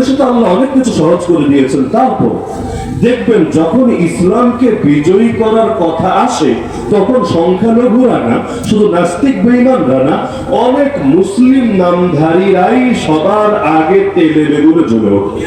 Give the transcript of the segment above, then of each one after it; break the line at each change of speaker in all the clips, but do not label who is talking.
বাংলাদেশে তো আল্লাহ অনেক কিছু সহজ করে দিয়েছেন, তারপর দেখবেন যখন ইসলামকে বিজয়ী করার কথা আসে, তখন সংখ্যালঘুরা না, শুধু নাস্তিক বেইমানরা না, অনেক মুসলিম নামধারীরাই সবার আগে তেলে বেগুনে জ্বলে ওঠে।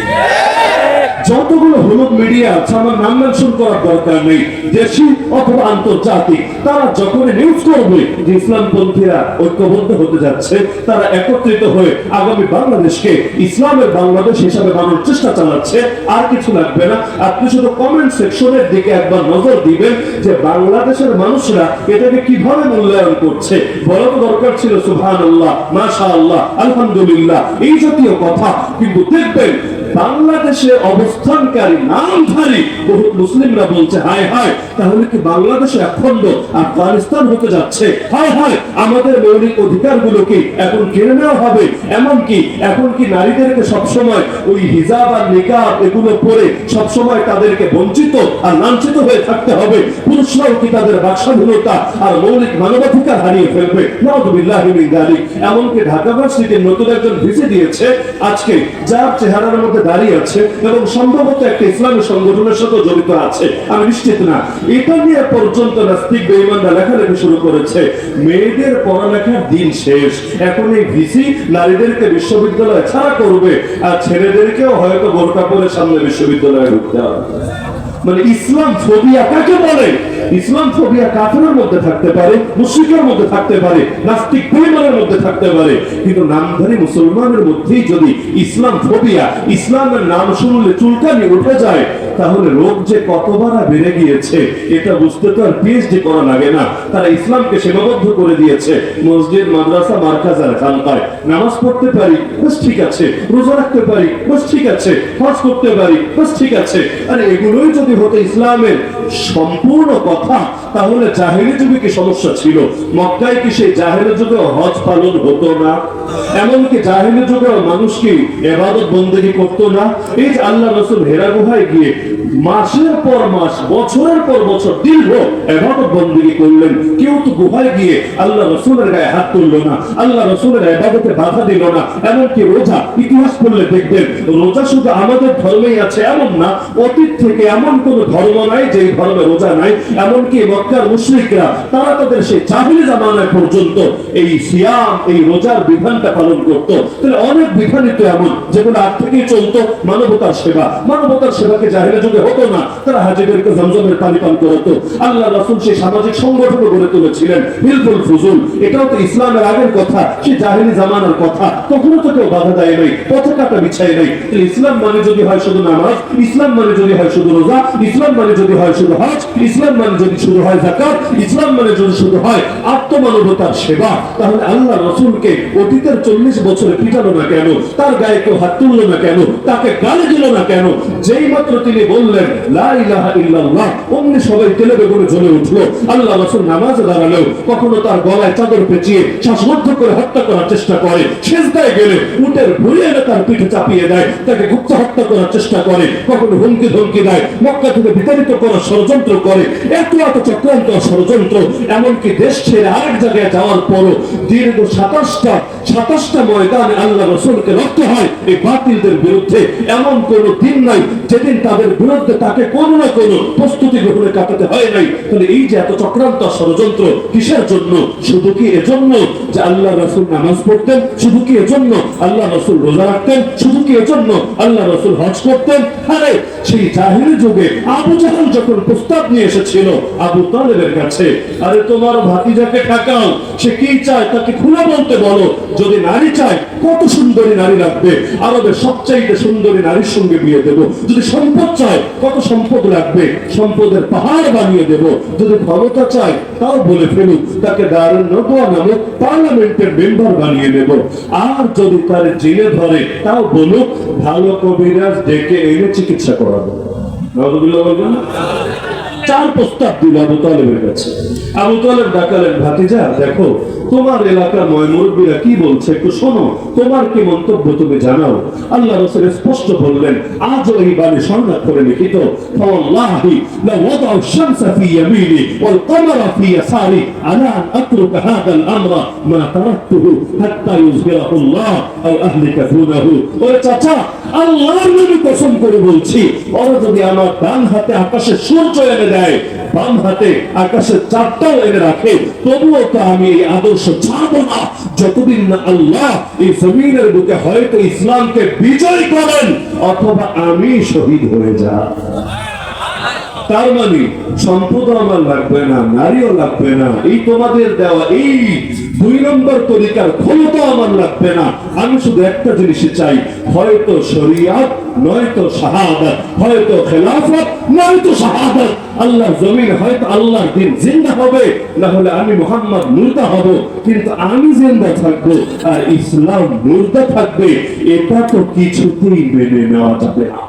যতগুলো হলুদ মিডিয়া আছে, আমার নাম মেনশন করার দরকার নেই। দেশি অথবা আন্তর্জাতিক, তারা যখন নিউজ করবে যে ইসলামপন্থীরা ঐক্যবদ্ধ হতে যাচ্ছে, তারা একত্রিত হয়ে আগামী বাংলাদেশকে ইসলামের বাংলাদেশ হিসাবে বানানোর চেষ্টা চালাচ্ছে, আর কিছু লাগবে না। আপনি শুধু কমেন্ট সেকশনের দিকে একবার নজর দিবেন যে বাংলাদেশের মানুষরা এটাকে কীভাবে মূল্যায়ন করছে। বলা তো দরকার ছিল সুহান আল্লাহ মাশা আল্লাহ আলহামদুলিল্লাহ। এই জাতীয় কথা কিন্তু দেখবেন বাংলাদেশে অবস্থানকারী, নামধারী বহু মুসলিমরা বলছে, হায় হায়, তাহলে কি বাংলাদেশে অখণ্ড আফগানিস্তান হতে যাচ্ছে? হায় হায়, আমাদের মৌলিক অধিকারগুলো কি এখন কেড়ে নেওয়া হবে? এমন কি, এখন কি নারীদেরকে সবসময় ওই হিজাব আর নিকাব এগুলো পরে সবসময় তাদেরকে বঞ্চিত আর লাঞ্ছিত হয়ে থাকতে হবে? পুরুষরাও কি তাদের বাকস্বাধীনতা আর মৌলিক মানবাধিকার হারিয়ে ফেলবে? মিন এমনকি ঢাকা ভার্সিটির নতুন একজন ভিসি দিয়েছে, আজকে যার চেহারার মধ্যে দাঁড়িয়ে আছে এবং সম্ভবত একটা ইসলামী সংগঠনের সাথে জড়িত আছে। আমি নিশ্চিত না। এটা নিয়ে পর্যন্ত নাস্তিক, বেঈমানরা লেখালেখি শুরু করেছে। মেয়েদের পড়ালেখার দিন শেষ। এখন এই ভিসি নারীদেরকে বিশ্ববিদ্যালয় ছাড়া করবে আর ছেলেদেরকেও হয়তো বোরকা পরে সামনে বিশ্ববিদ্যালয়ে ঢুকতে হবে। মানে ইসলাম ফোবিয়া কাকে বলে। ইসলাম ফোবিয়া কাফেরের মধ্যে থাকতে পারে, মুশরিকের মধ্যে থাকতে পারে, নাস্তিক পরিবারের মধ্যে থাকতে পারে, কিন্তু নামধারী মুসলমানের মধ্যেই যদি ইসলাম ফোবিয়া ইসলামের নাম শুনলে চুলকানি উঠে যায়, তাহলে রোগ যে কতবার বেড়ে গিয়েছে, এটা বুঝতে তো আর পিএইচডি করা লাগে না। তারা ইসলামকে সীমাবদ্ধ করে দিয়েছে, মসজিদ, মাদ্রাসা, মার্কাজ আর খানকায়। নামাজ পড়তে পারি বাস ঠিক আছে। রোজা রাখতে পারি বাস ঠিক আছে। হজ করতে পারি বাস ঠিক আছে। আর এগুলোই যদি হতো ইসলামের সম্পূর্ণ কথা, তাহলে জাহেরি যুগে কি সমস্যা ছিল? মক্কায় কি সেই জাহেরি যুগে হজ পালন হতো না? এমনকি জাহেরি যুগে মানুষ কি এবাদত বন্দেগি করতো না? এই যে আল্লাহ রসুল হেরা গুহায় গিয়ে মাসের পর মাস, বছরের পর বছর দীর্ঘ এবাদত বন্দেগি করলেন। কেউ তো গুহায় গিয়ে আল্লাহ রসুলের গায়ে হাত তুললো না, আল্লাহ রসুলের এবাদতে বাধা দিল না, এমনকি রোজা ইতিহাস পড়লে দেখবেন, রোজা শুধু আমাদের ধর্মেই আছে, এমন না, অতীত থেকে এমন কোন ধর্ম নাই যে ধর্মে রোজা নাই, এমনকি মক্কার মুশরিকরা, তারা তাদের সেই জাহিলি জামানায় পর্যন্ত এই সিয়াম, এই রোজার বিধানটা পালন করত। তাহলে অনেক বিধানিত এমন, যেগুলো আগ থেকেই চলতো, মানবতার সেবা। মানবতার সেবাকে জাহিলে যুগে হতো না। তারা হাজিদেরকে জমজমের পানি পান করতো। আল্লাহ রাসূল সেই সামাজিক সংগঠনও গড়ে তুলেছিলেন। হিলফুল ফুজুল। এটাও তো ইসলামের আগের কথা, সেই জাহিলি জামানার কথা। তখনও তো কেউ বাধা দেয় নাই, পতাকাটা বিছায় নাই। ইসলাম মানে যদি হয় শুধু নামাজ, ইসলাম মানে যদি হয় শুধু রোজা, ইসলাম মানে যদি হয় শুধু হজ, ইসলাম মানে যদি শুধু হয় জাকাত ইসলাম মানে যদি শুধু হয় আত্মমানবতার সেবা। তাহলে আল্লাহ রসুলকে অতীতের চল্লিশ বছরে পিটালো না কেন? তার গায়ে কেউ হাত তুললো না কেন? তাকে গালি দিল না কেন? যেই মাত্র তিনি বললেন ইল্লাল্লাহ। অমনি সবাই তেলে বেগুনে জ্বলে উঠল। আল্লাহ রসুল নামাজে দাঁড়ালেও কখনো তার গলায় চাদর পেঁচিয়ে শ্বাসমধ্য করে হত্যা করার চেষ্টা করে। শেষদায় গেলে উটের ভুড়ি এনে তার পিঠে চাপিয়ে দেয়, তাকে গুপ্ত হত্যা করার চেষ্টা করে, কখনো হুমকি ধমকি দেয়, মক্কা থেকে বিতাড়িত করার ষড়যন্ত্র করে। এত এত চক্রান্ত ষড়যন্ত্র, এমনকি দেশ ছেড়ে আরেক জায়গায় যাওয়ার পরও দীর্ঘ সাতাশটা সাতাশটা ময়দানে আল্লাহ রসুলকে রক্ত হয়। এই বাতিলদের বিরুদ্ধে এমন কোন দিন নাই যেদিন তাদের বিরুদ্ধে তাকে কোনো না কোনো প্রস্তুতি গ্রহণে কাটাতে হয় নাই। তাহলে এই যে এত চক্রান্ত ষড়যন্ত্র কিসের জন্য? শুধু কি এজন্য যে আল্লাহ রসুল নামাজ পড়তেন? শুধু কি এজন্য আল্লাহ রসুল রোজা রাখতেন? শুধু কি এজন্য আল্লাহ রসুল হজ করতেন? আরে সেই জাহিরি যুগে আবু জাহাল যখন প্রস্তাব নিয়ে এসেছিল, আবু তালেবের কাছে, আরে তোমার ভাতিজাকে ঠেকাও, সে কি চায় তাকে খুলে বলতে বলো? যদি নারী চায়, কত সুন্দরী নারী লাগবে? আরবের সবচাইতে সুন্দরী নারীর সঙ্গে বিয়ে দেব। যদি সম্পদ চায়, কত সম্পদ লাগবে? সম্পদের পাহাড় বানিয়ে দেব। যদি ক্ষমতা চায়, তাও বলে ফেলুক, তাকে দারুণ নবুয়া নামক পার্লামেন্টের মেম্বার বানিয়ে নেব আর যদি তার জেলে ধরে, তাও বলুক, ভালো কবিরাজ ডেকে এনে চিকিৎসা করাবো চার প্রস্তাব দিল আবু তালেবের কাছে। আবু তালেব ডাকালেন ভাতিজা, দেখো, তোমার এলাকার ময়মুরব্বীরা কি বলছে একটু শোনো, তোমার কি মন্তব্য তুমি জানাও। আল্লাহ রসুল স্পষ্ট বললেন, আজও এই বাণী সংঘাত করে লিখিত ফাওয়াল্লাহি লা ওয়াদাউ শামসা ফি ইয়ামিনি ওয়াল কমারা ফি ইয়াসারি। আলা আতরুক হাদাল আমরা মা তারাকতুহু হাত্তা ইউযহিরাহু আল্লাহ আও আহলিকা দুনাহু। ওরে চাচা আল্লাহর নবী কসম করে বলছি, ওরা যদি আমার ডান হাতে আকাশে সূর্য এনে দেয়, বাম হাতে আকাশের চারটাও এনে রাখে, তবুও তো আমি এই আদর্শ ছাড়বো না। যতদিন না আল্লাহ এই জমিনের বুকে হয়তো ইসলামকে বিজয় করেন, অথবা আমি শহীদ হয়ে যা তার মানে সম্পদ আমার লাগবে না, নারীও লাগবে না। এই তোমাদের দেওয়া এই দুই নম্বর তরিকার ক্ষমতা আমার লাগবে না। আমি শুধু একটা জিনিস চাই, হয়তো শরিয়াত, নয়তো শাহাদাত, হয়তো খেলাফত, নয়তো শাহাদাত। আল্লাহ জমিন হয়তো আল্লাহর দিন জিন্দা হবে না হলে আমি মোহাম্মদ মুর্দা হব, কিন্তু আমি জিন্দা থাকব আর ইসলাম মুর্দা থাকবে, এটা তো কিছুতেই মেনে নেওয়া যাবে না।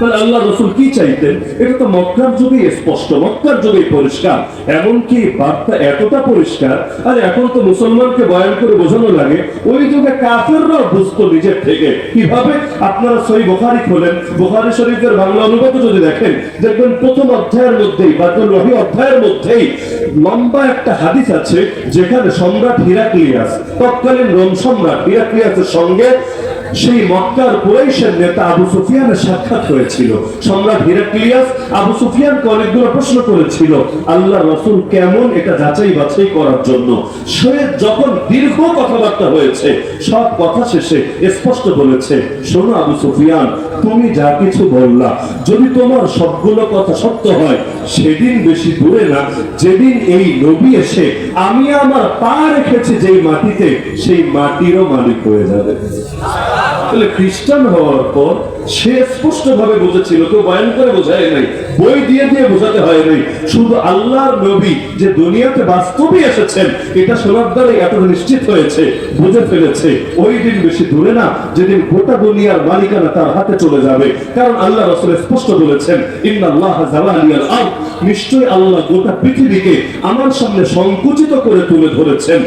তাহলে আল্লাহ রসুল কি চাইতেন? এটা তো মক্কার যুগে স্পষ্ট, মক্কার যুগে পরিষ্কার। এমনকি বার্তা এতটা পরিষ্কার, আর এখন তো মুসলমানকে বয়ান করে বোঝানো লাগে, ওই যুগে কাফেররাও বুঝতো নিজের থেকে। কীভাবে? আপনারা সই বোখারি খোলেন। বোখারি শরীফের বাংলা অনুবাদ যদি দেখেন, দেখবেন প্রথম অধ্যায়ের মধ্যেই বাদুল রহি অধ্যায়ের মধ্যেই লম্বা একটা হাদিস আছে, যেখানে সম্রাট হিরাক্লিয়াস, তৎকালীন রোম সম্রাট হিরাক্লিয়াসের সঙ্গে সেই মক্কার কুরাইশের নেতা আবু সুফিয়ানের সাক্ষাৎ হয়েছিল। সম্রাট হিরাক্লিয়াস আবু সুফিয়ানকে অনেকগুলো প্রশ্ন করেছিল আল্লাহ রসুল কেমন এটা যাচাই বাছাই করার জন্য? সে যখন দীর্ঘ কথাবার্তা হয়েছে, সব কথা শেষে স্পষ্ট বলেছে, শোনো আবু সুফিয়ান, তুমি যা কিছু বললা, যদি তোমার সবগুলো কথা সত্য হয়, সেদিন বেশি দূরে না, যেদিন এই নবী এসে আমি আমার পা রেখেছি যেই মাটিতে, সেই মাটিরও মালিক হয়ে যাবে। তাহলে খ্রিস্টান হওয়ার পর সে স্পষ্ট ভাবে বুঝেছিল, কেউ বয়ান করে বোঝায় নাই, বই দিয়ে দিয়ে বোঝাতে হয় নাই, শুধু আল্লাহর নবী যে দুনিয়াতে বাস্তবে এসেছেন, এটা শোনার দ্বারাই এত নিশ্চিত হয়েছে, বুঝে ফেলেছে। ওই দিন বেশি দূরে না, যেদিন গোটা দুনিয়ার মালিকানা তার হাতে চলে যাবে। কারণ আল্লাহ রসুল স্পষ্ট বলেছেন, ইন্নাল্লাহ জালালিয়াল আরদ। নিশ্চয়ই আল্লাহ গোটা পৃথিবীকে আমার সামনে সংকুচিত করে তুলে ধরেছেন।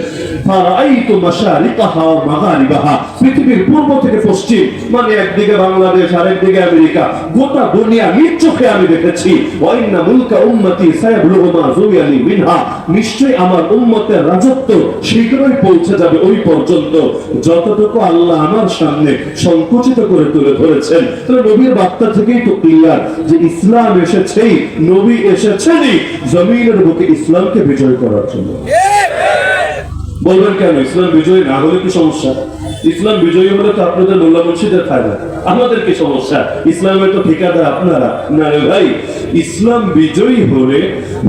ফারাইতু ওয়া মাগারিবাহা। পৃথিবীর পূর্ব থেকে পশ্চিম মানে একদিকে বাংলাদেশ আমেরিকা, গোটা দুনিয়া নিজ চোখে আমি দেখেছি। ওয়া ইন্না মুলকা উম্মতি মা মিনহা। আমার উম্মতের রাজত্ব শীঘ্রই পৌঁছে যাবে ওই পর্যন্ত। যতটুকু আল্লাহ আমার সামনে সংকুচিত করে তুলে ধরেছেন। তাহলে নবীর বার্তা থেকেই তো ক্লিয়ার যে ইসলাম এসেছেই, নবী এসেছেনই জমিনের বুকে ইসলামকে বিজয় করার জন্য। বলবেন কেন? ইসলাম বিজয়ী না হলে কি সমস্যা? ইসলাম বিজয়ী হলে তো আপনাদের মোল্লা মুন্সিদের ফায়দা। আমাদের কি সমস্যা? ইসলামের তো ঠিকাদার আপনারা। না ভাই, ইসলাম বিজয়ী হলে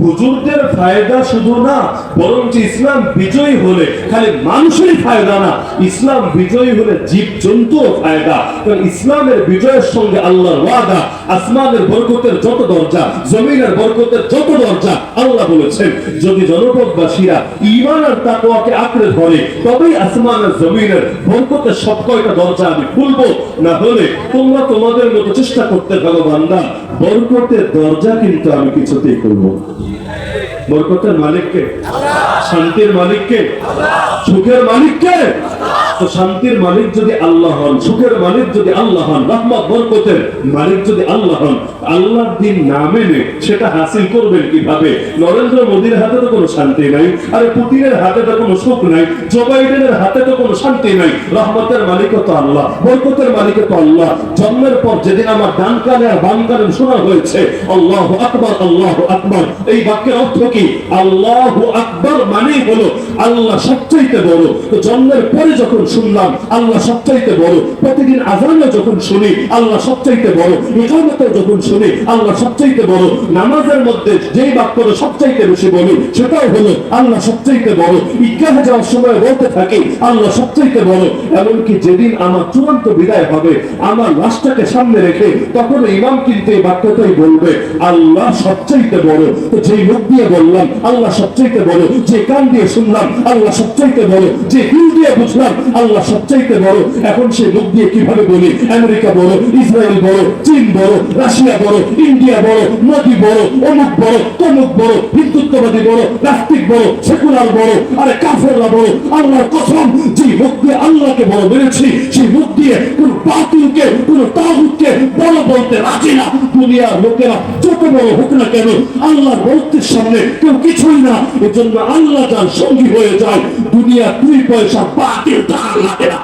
হুজুরদের ফায়দা শুধু না বরং যে ইসলাম বিজয়ী হলে খালি মানুষেরই ফায়দা না, ইসলাম বিজয়ী হলে জীব জন্তুও ফায়দা কারণ ইসলামের বিজয়ের সঙ্গে আল্লাহর ওয়াদা, আসমানের বরকতের যত দরজা, জমিনের বরকতের যত দরজা, আল্লাহ বলেছেন, যদি জনপদবাসীরা ঈমান আর তাকওয়াকে আঁকড়ে ধরে, তবেই আসমানের জমিনের বরকতের সব কয়টা দরজা আমি খুলবো না হলে তোমরা তোমাদের মতো চেষ্টা করতে থাকো বান্দা, বরকতের দরজা কিন্তু আমি কিছুতেই না। বরকতের মালিককে, শান্তির মালিককে, সুখের মালিককে। তো শান্তির মালিক যদি আল্লাহ হন, সুখের মালিক যদি আল্লাহ হন, রহমত, বরকতের মালিক যদি আল্লাহ হন আল্লাহর দিন না মেনে সেটা হাসিল করবেন কীভাবে? নরেন্দ্র মোদীর হাতে তো কোনো শান্তি নাই, আরে পুতিনের হাতে তো কোনো সুখ নাই, জো বাইডেনের হাতে তো কোনো শান্তি নাই, রহমতের মালিক তো আল্লাহ, বরকতের মালিক তো আল্লাহ। জন্মের পর যেদিন আমার ডান কানে আর বাম কানে শোনা হয়েছে, আল্লাহ আকবর আল্লাহ আকবর, এই বাক্যের অর্থ কি? আল্লাহ আকবর মানেই হলো আল্লাহ সবচাইতে বড়। তো জন্মের পরে যখন শুনলাম আল্লাহ সবচাইতে বড়, প্রতিদিন আজানে যখন শুনি আল্লাহ সবচাইতে বড় ইকামতে যখন শুনি আল্লাহ সবচাইতে বড়। নামাজের মধ্যে যেই বাক্যটা সবচাইতে বেশি বলি, সেটাও হলো, আল্লাহ সবচাইতে বড়। ইজ্ঞাহে যাওয়ার সময় বলতে থাকি, আল্লাহ সবচাইতে বড়। এমনকি যেদিন আমার চূড়ান্ত বিদায় হবে, আমার লাশটাকে সামনে রেখে তখন ইমাম কিন্তু এই বাক্যটাই বলবে, আল্লাহ সবচাইতে বড়। তো যেই মুখ দিয়ে বললাম, আল্লাহ সবচাইতে বড়। যে কান দিয়ে শুনলাম, আল্লাহ সবচাইতে বড়। যে দিল দিয়ে বুঝলাম, আল্লাহ সবচাইতে বড়। এখন সে মুখ দিয়ে কীভাবে বলি? আমেরিকা বড়, ইসরায়েল বড়, চীন বড়, রাশিয়া বড়, ইন্ডিয়া বড় মোদি বড়, অমুক বড়, তমুক বড়, হিন্দুত্ববাদী বড় নাস্তিক বড়, সেকুলার বড়, আরে কাফেররা বড়, আল্লাহর কসম যে মুখ দিয়ে আল্লাহকে বড় মেরেছি, সেই মুখ দিয়ে কোন বাতিলকে, কোন তাগুতকে বড় বলতে রাজি না। দুনিয়ার লোকেরা যত বড় হোক না কেন, আল্লাহর বড়ত্বের সামনে কেউ কিছুই না, এজন্য আল্লাহ যার সঙ্গী হয়ে যায়। দুনিয়া দুই পয়সা বাতিল তার লাগে না।